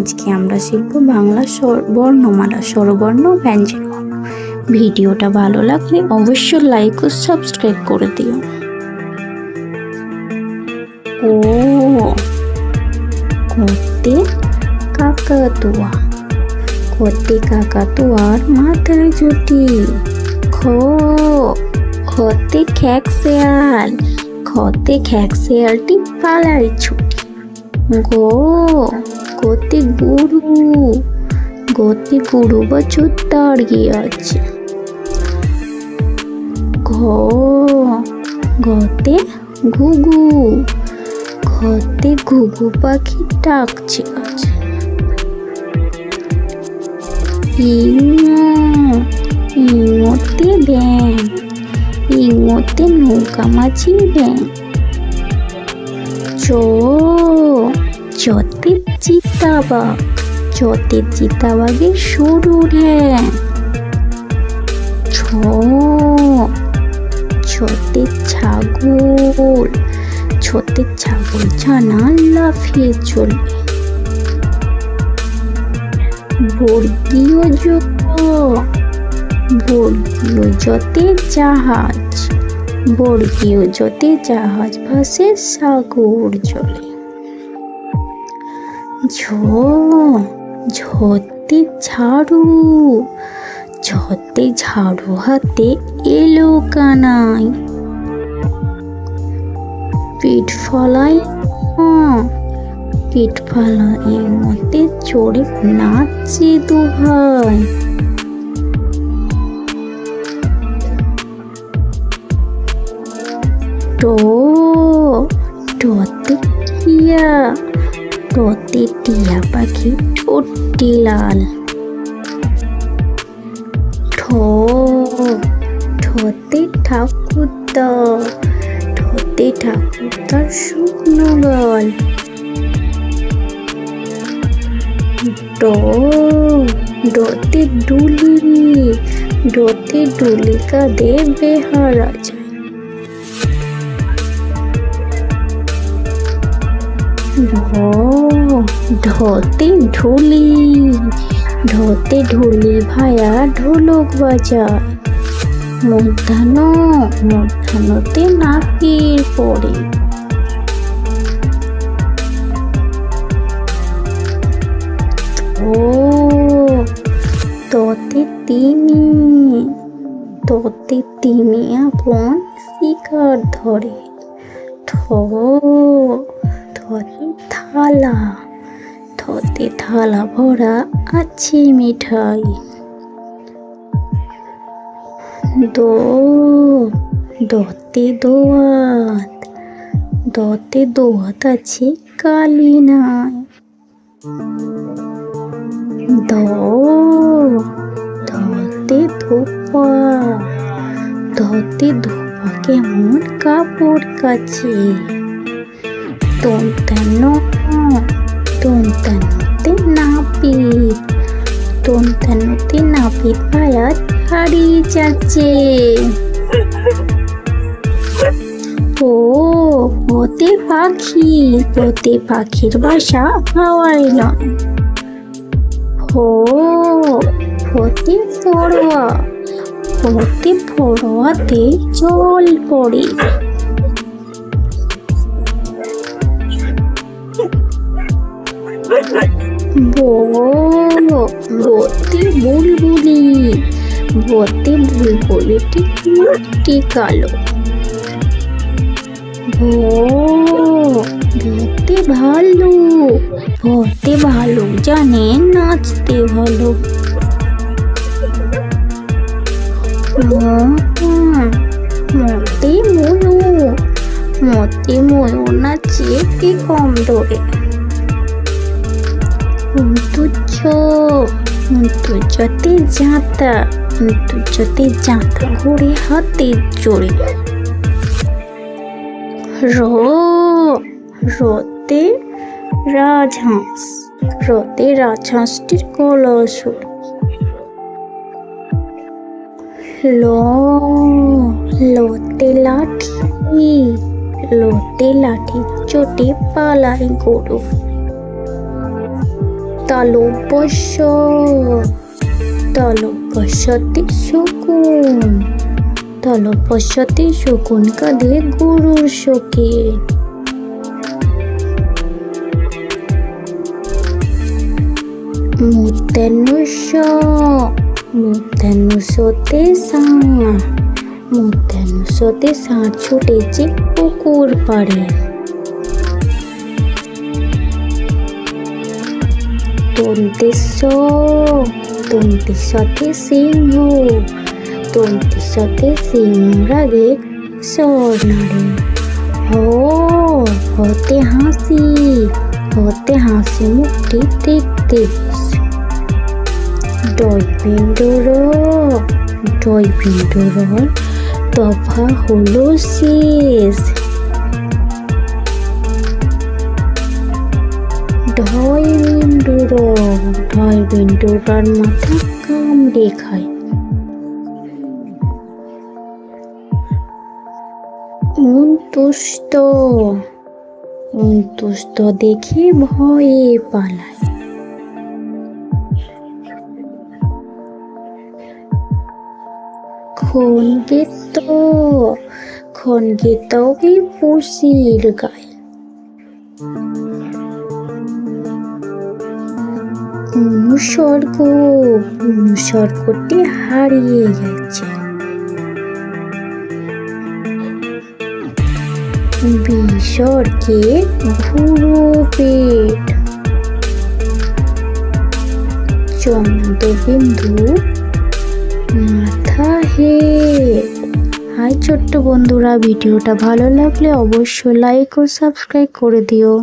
আজকে আমরা শিখব বাংলা বর্ণমালা স্বরবর্ণ ব্যঞ্জন ভিডিওটা ভালো লাগলে অবশ্যই লাইক ও সাবস্ক্রাইব করে দিও। ও, করতে কাকাতুয়া। করতে কাকাতুয়ার মাথায় জুটি। খ, খতে খ্যাক শেয়াল খতে খ্যাক শেয়ালটি পালায় ছুটি। গো গতি গুরু। গতি গুরু বছর দাঁড়িয়ে আছে ঘ ঘতে ঘুঘু। ঘতে ঘুঘু পাখি ডাকছে। আছে ইঙোতে ব্যাং ইঙোতে নৌকা মাছি ব্যাং চ চতে চিতাবাঘ চতে চিতাবাঘের সরু ঢ্যাং ছ ছতে ছাগল। ছতে ছাগল ছানা লাফিয়ে চলবে বর্গীয় বর্গীয় জতে জাহাজ। বর্গীয় জতে জাহাজ ভাসে সাগর জলে। ঝ ঝতে ঝাড়ু ঝতে ঝাড়ু হাতে এলো কানাই। পিঠ ফলাই পিঠ ফলাই মতে চড়ে নাচছে দু ভাই। টো, টোতে টিয়া টোতে টিয়া পাখি ঠোঁটটি লাল। ঠো, ঠোঁতে ঠাকুরদা ঠোঁতে ঠাকুরদার শুকনো গাল ডোতে ডুলি ডোতে ডুলি কাঁদে বেহারা যায়। ঢ ঢতে ঢুলি ঢতে ঢুলি ভায়া ঢোলক বাজায় মধ্যাহ্ন, মধ্যাহ্নতে নাকির পড়ে ও, ততে তিনি ততে তিনি আপন শিকার ধরে। থ থতে থালা থতে থালা ভরা আছে মিঠাই। দো দতে দোয়াত দতে দোয়াত আছে কালি নাই। দ ধতে ধোপা ধতে ধোপা কেমন কাপড় কাছে। তন্তান্ন তন্তান্নতে নাপিত তন্তান্নতে নাপিত ভায়া হারিয়ে যাচ্ছে ও, ওতে পাখি, ওতে পাখির বাসা হাওয়ায় নয় হো হতে পড়োয়া হতে পড়োয়াতে জল পড়ে। বো বতে বুলবুলি বতে বুলবুলিটি মুখটি কালো। ভতে ভালো ভতে ভালো, জানে নাচতে ভালো। মতে ময়ূর মতে ময়ূর নাচে কি কম দৌড়ে তুচ্ছ তুচ্ছতে জাঁতা তুচ্ছতে জাঁতা ঘুরে হাতে জোরে র, রতে রাজহাঁস, রতে রাজহাঁসটির কলসুর ল, লোতে লাঠি লোতে লাঠি চোটে পালাই গরু। থ তালব্যস্য তালব্যস্যতে শকুন তালব্যস্যতে শকুন কাঁধে গরুর শোকে। মূর্ধন্যস্য মূর্ধন্যস্যতে সাঁ মূর্ধন্যস্যতে ষাঁড় ছুটেছে পুকুর পাড়ে। তন্তেশ্ব তন্তেশ্বতে সিংহ তন্তেশ্বতে সিংহ রাগে স্বর্ণারে হ হতে হাসি হতে হাসি মুখটি দেখতে ডয়পিন্ডর ডয়পিন্ডর দফা হলো শেষ ঢয় বিন্দুর ঢয় বিন্দুরার মাথা কামড়ে খায়। অন্তুষ্ট অন্তুষ্ট দেখে ভয়ে পালায়। খনগীত খনগীত ওই পুষির গায়। অনুসর্গ, অনুসর্গটি হারিয়ে গেছে। বিসর্গে ভুরু পেট। চন্দ্রবিন্দু মাথা হে। হাই ছোট্ট বন্ধুরা, ভিডিওটা ভালো লাগলে অবশ্যই লাইক ও সাবস্ক্রাইব করে দিও।